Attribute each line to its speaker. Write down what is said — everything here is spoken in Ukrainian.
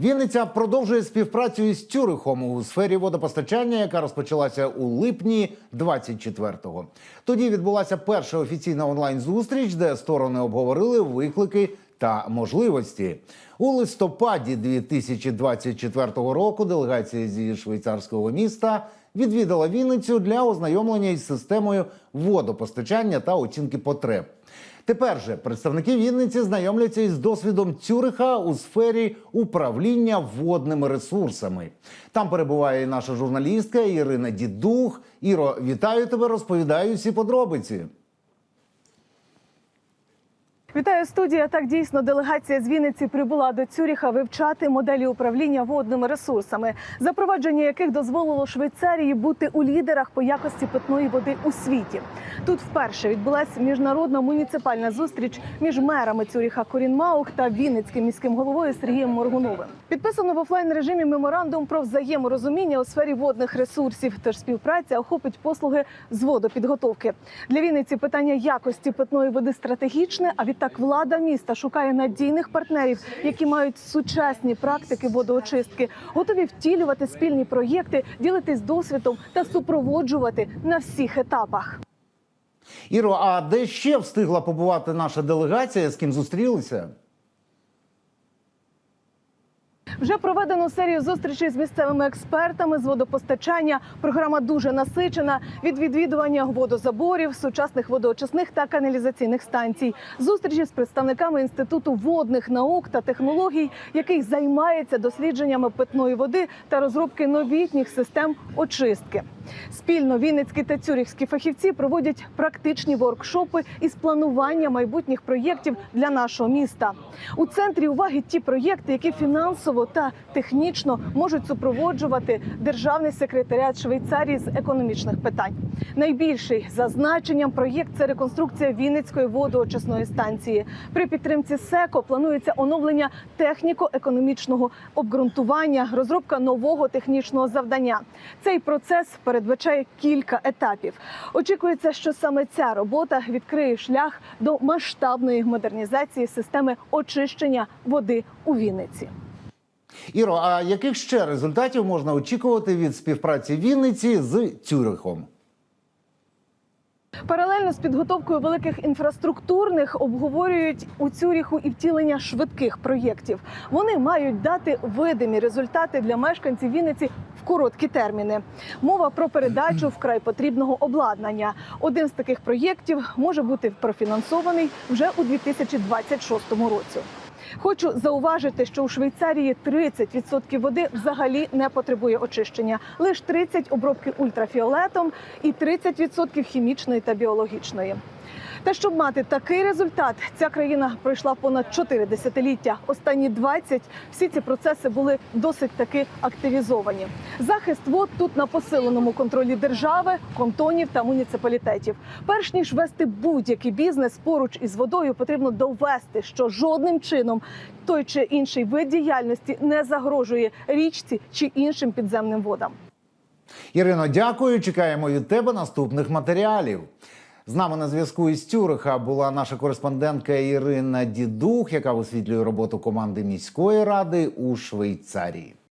Speaker 1: Вінниця продовжує співпрацю із Цюрихом у сфері водопостачання, яка розпочалася у липні 24-го. Тоді відбулася перша офіційна онлайн-зустріч, де сторони обговорили виклики та можливості. У листопаді 2024 року делегація зі швейцарського міста відвідала Вінницю для ознайомлення із системою водопостачання та оцінки потреб. Тепер же представники Вінниці знайомляться із досвідом Цюриха у сфері управління водними ресурсами. Там перебуває і наша журналістка Ірина Дідух. Іро, вітаю тебе, розповідаю всі подробиці.
Speaker 2: Вітаю студія. Так дійсно делегація з Вінниці прибула до Цюріха вивчати моделі управління водними ресурсами, запровадження яких дозволило Швейцарії бути у лідерах по якості питної води у світі. Тут вперше відбулася міжнародна муніципальна зустріч між мерами Цюріха Корін Маух та Вінницьким міським головою Сергієм Моргуновим. Підписано в офлайн режимі меморандум про взаєморозуміння у сфері водних ресурсів. Тож співпраця охопить послуги з водопідготовки. Для Вінниці питання якості питної води стратегічне. А відтак влада міста шукає надійних партнерів, які мають сучасні практики водоочистки, готові втілювати спільні проєкти, ділитись досвідом та супроводжувати на всіх етапах.
Speaker 1: Іро, а де ще встигла побувати наша делегація? З ким зустрілися?
Speaker 2: Вже проведено серію зустрічей з місцевими експертами з водопостачання. Програма дуже насичена від відвідування водозаборів, сучасних водоочисних та каналізаційних станцій. Зустрічі з представниками інституту водних наук та технологій, який займається дослідженнями питної води та розробки новітніх систем очистки. Спільно Вінницькі та Цюріхські фахівці проводять практичні воркшопи із планування майбутніх проєктів для нашого міста. У центрі уваги ті проєкти, які фінансово та технічно можуть супроводжувати державний секретаріат Швейцарії з економічних питань. Найбільший за значенням проєкт це реконструкція Вінницької водоочисної станції. При підтримці СЕКО планується оновлення техніко-економічного обґрунтування, розробка нового технічного завдання. Цей процес передбачає кілька етапів. Очікується, що саме ця робота відкриє шлях до масштабної модернізації системи очищення води у Вінниці.
Speaker 1: Іро, а яких ще результатів можна очікувати від співпраці Вінниці з Цюрихом?
Speaker 2: Паралельно з підготовкою великих інфраструктурних обговорюють у Цюріху і втілення швидких проєктів. Вони мають дати видимі результати для мешканців Вінниці в короткі терміни. Мова про передачу вкрай потрібного обладнання. Один з таких проєктів може бути профінансований вже у 2026 році. Хочу зауважити, що у Швейцарії 30% води взагалі не потребує очищення, лише 30% обробки ультрафіолетом і 30% хімічної та біологічної. Та щоб мати такий результат, ця країна пройшла понад 4 десятиліття. Останні 20 всі ці процеси були досить таки активізовані. Захист вод тут на посиленому контролі держави, кантонів та муніципалітетів. Перш ніж вести будь-який бізнес поруч із водою, потрібно довести, що жодним чином той чи інший вид діяльності не загрожує річці чи іншим підземним водам.
Speaker 1: Ірино, дякую. Чекаємо від тебе наступних матеріалів. З нами на зв'язку із Тюриха була наша кореспондентка Ірина Дідух, яка висвітлює роботу команди міської ради у Швейцарії.